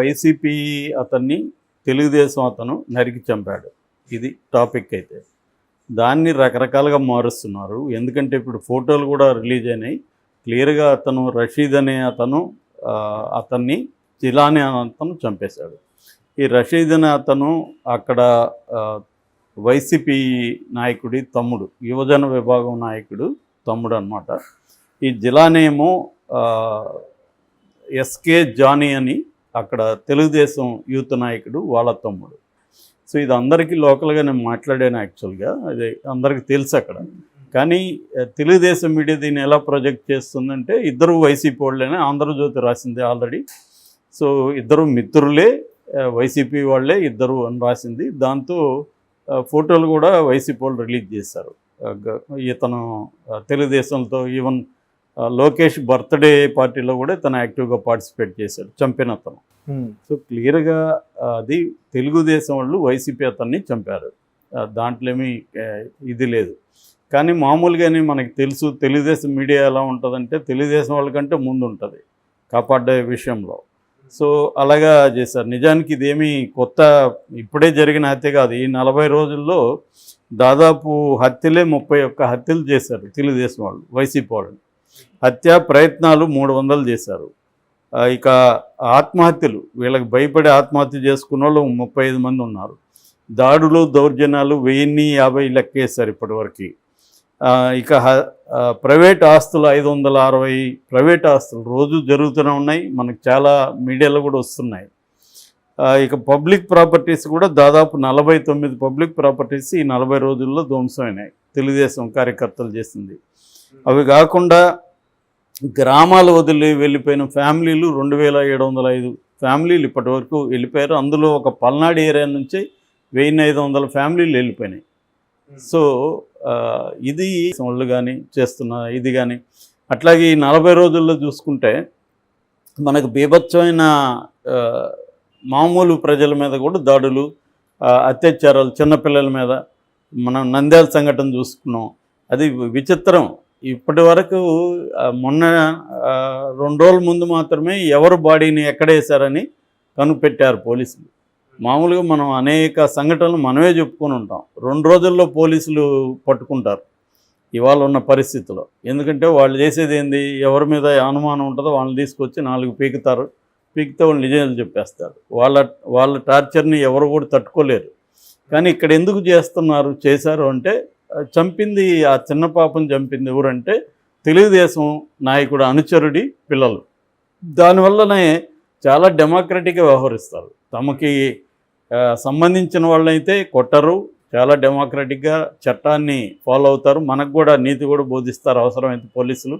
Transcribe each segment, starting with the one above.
YCP అతన్ని తెలుగుదేశం అతను నరికి చంపాడు. ఇది టాపిక్ అయితే. దాన్ని రకరకాలుగా మారుస్తున్నారు. ఎందుకంటే ఇప్పుడు ఫోటోలు కూడా రిలీజ్ అయినాయి. క్లియర్గా అతను రషీద్ అనే అతను అతన్ని జిలాని అనే అతను చంపేశాడు. ఈ రషీద్ అనే అతను అక్కడ వైసీపీ నాయకుడి తమ్ముడు యువజన విభాగం నాయకుడు తమ్ముడు అనమాట ఈ జిలానేమో ఎస్కే జానీ అని అక్కడ తెలుగుదేశం యూత్ నాయకుడు వాళ్ళ తమ్ముడు. సో ఇది అందరికీ లోకల్గా నేను మాట్లాడాను యాక్చువల్గా. అది అందరికీ తెలుసు అక్కడ. కానీ తెలుగుదేశం మీడియా దీన్ని ఎలా ప్రొజెక్ట్ చేస్తుందంటే ఇద్దరు వైసీపీ వాళ్ళనే ఆంధ్రజ్యోతి రాసింది ఆల్రెడీ. సో ఇద్దరు మిత్రులే వైసీపీ వాళ్ళే ఇద్దరు అని రాసింది. దాంతో ఫోటోలు కూడా వైసీపీ వాళ్ళు రిలీజ్ చేశారు. ఇతను తెలుగుదేశంతో ఈవెన్ లోకేష్ బర్త్డే పార్టీలో కూడా తను యాక్టివ్గా పార్టిసిపేట్ చేశాడు చంపిన అతను. సో క్లియర్గా అది తెలుగుదేశం వాళ్ళు వైసీపీ అతన్ని చంపారు. ఆ, దాంట్లో ఏమీ ఆ, ఇది లేదు. కానీ మామూలుగానే మనకి తెలుసు తెలుగుదేశం మీడియా ఎలా ఉంటుందంటే తెలుగుదేశం వాళ్ళకంటే ముందు ఉంటుంది కాపాడే విషయంలో. సో అలాగా చేశారు. నిజానికి ఇదేమీ కొత్త ఇప్పుడే జరిగిన హత్య కాదు. ఈ నలభై రోజుల్లో దాదాపు హత్యలే ముప్పై ఒక్క హత్యలు చేశారు తెలుగుదేశం వాళ్ళు వైసీపీ వాళ్ళు హత్య ప్రయత్నాలు మూడు వందలు చేశారు. ఇక ఆత్మహత్యలు వీళ్ళకి భయపడి ఆత్మహత్య చేసుకున్న వాళ్ళు ముప్పై ఐదు మంది ఉన్నారు. దాడులు దౌర్జన్యాలు వెయ్యిన్ని యాభై లెక్కేశారు ఇప్పటివరకు ఇక ప్రైవేట్ ఆస్తులు ఐదు వందల అరవై ప్రైవేట్ ఆస్తులు రోజు జరుగుతూనే ఉన్నాయి. మనకు చాలా మీడియాలో కూడా వస్తున్నాయి. ఇక పబ్లిక్ ప్రాపర్టీస్ కూడా దాదాపు నలభై తొమ్మిది పబ్లిక్ ప్రాపర్టీస్ ఈ నలభై రోజుల్లో ధ్వంసమైనాయి. తెలుగుదేశం కార్యకర్తలు చేసింది. అవి కాకుండా గ్రామాలు వదిలి వెళ్ళిపోయిన ఫ్యామిలీలు రెండు వేల ఏడు వందల ఐదు ఫ్యామిలీలు ఇప్పటి వరకు వెళ్ళిపోయారు. అందులో ఒక పల్నాడు ఏరియా నుంచి వెయ్యి ఐదు వందల ఫ్యామిలీలు వెళ్ళిపోయినాయి. సో ఇది వాళ్ళు కానీ చేస్తున్న ఇది కానీ అట్లాగే ఈ నలభై రోజుల్లో చూసుకుంటే మనకు బీభత్సమైన మామూలు ప్రజల మీద కూడా దాడులు అత్యాచారాలు చిన్నపిల్లల మీద మనం నంద్యాల సంఘటన చూసుకున్నాం. అది విచిత్రం. ఇప్పటి వరకు మొన్న రెండు రోజుల ముందు మాత్రమే ఎవరు బాడీని ఎక్కడ వేశారని కనుపెట్టారు పోలీసులు. మామూలుగా మనం అనేక సంఘటనలు మనమే చెప్పుకొని ఉంటాం. రెండు రోజుల్లో పోలీసులు పట్టుకుంటారు ఇవాళ ఉన్న పరిస్థితిలో. ఎందుకంటే వాళ్ళు చేసేది ఏంది? ఎవరి మీద అనుమానం ఉంటుందో వాళ్ళని తీసుకొచ్చి నాలుగు పీకుతారు. పీకితే వాళ్ళు నిజాలు చెప్పేస్తారు. వాళ్ళ వాళ్ళ టార్చర్ని ఎవరు కూడా తట్టుకోలేరు. కానీ ఇక్కడ ఎందుకు చేస్తున్నారు చేశారు అంటే చంపింది ఆ చిన్న పాపను చంపింది ఎవరంటే తెలుగుదేశం నాయకుడు అనుచరుడి పిల్లలు. దానివల్లనే చాలా డెమోక్రటిక్గా వ్యవహరిస్తారు. తమకి సంబంధించిన వాళ్ళైతే కొట్టరు చాలా డెమోక్రటిక్గా చట్టాన్ని ఫాలో అవుతారు. మనకు కూడా నీతి కూడా బోధిస్తారు అవసరమైతే పోలీసులు.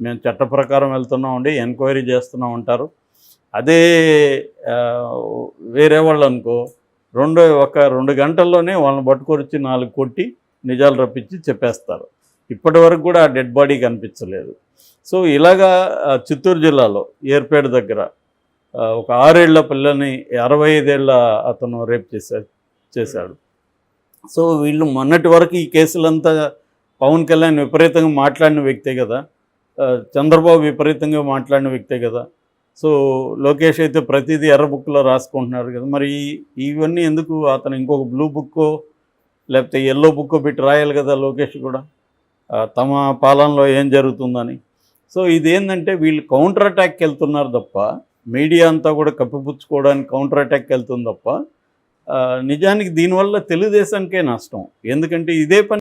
మేము చట్ట ప్రకారం వెళ్తున్నామండి ఎంక్వైరీ చేస్తున్నాం ఉంటారు అదే వేరే వాళ్ళు అనుకో రెండు ఒక రెండు గంటల్లోనే వాళ్ళని పట్టుకొచ్చి నాలుగు కొట్టి నిజాలు రప్పించి చెప్పేస్తారు. ఇప్పటి వరకు కూడా ఆ డెడ్ బాడీ కనిపించలేదు. సో ఇలాగా చిత్తూరు జిల్లాలో ఏర్పేట దగ్గర ఒక ఆరేళ్ళ పిల్లని అరవై ఐదేళ్ళ అతను రేప్ చేశాడు చేశాడు. సో వీళ్ళు మొన్నటి వరకు ఈ కేసులంతా పవన్ కళ్యాణ్ విపరీతంగా మాట్లాడిన వ్యక్తే కదా. చంద్రబాబు విపరీతంగా మాట్లాడిన వ్యక్తే కదా. సో లోకేష్ అయితే ప్రతిదీ ఎర్ర బుక్లో రాసుకుంటున్నాడు కదా. మరి ఇవన్నీ ఎందుకు అతను ఇంకొక బ్లూ బుక్కో లేకపోతే ఎల్లో బుక్ పెట్టి రాయాలి కదా లోకేష్ కూడా. తమ పాలనలో ఏం జరుగుతుందని. సో ఇదేంటంటే వీళ్ళు కౌంటర్ అటాక్కి వెళ్తున్నారు తప్ప మీడియా అంతా కూడా కప్పిపుచ్చుకోవడానికి కౌంటర్ అటాక్కి వెళ్తుంది తప్ప నిజానికి దీనివల్ల తెలుగుదేశానికే నష్టం. ఎందుకంటే ఇదే పని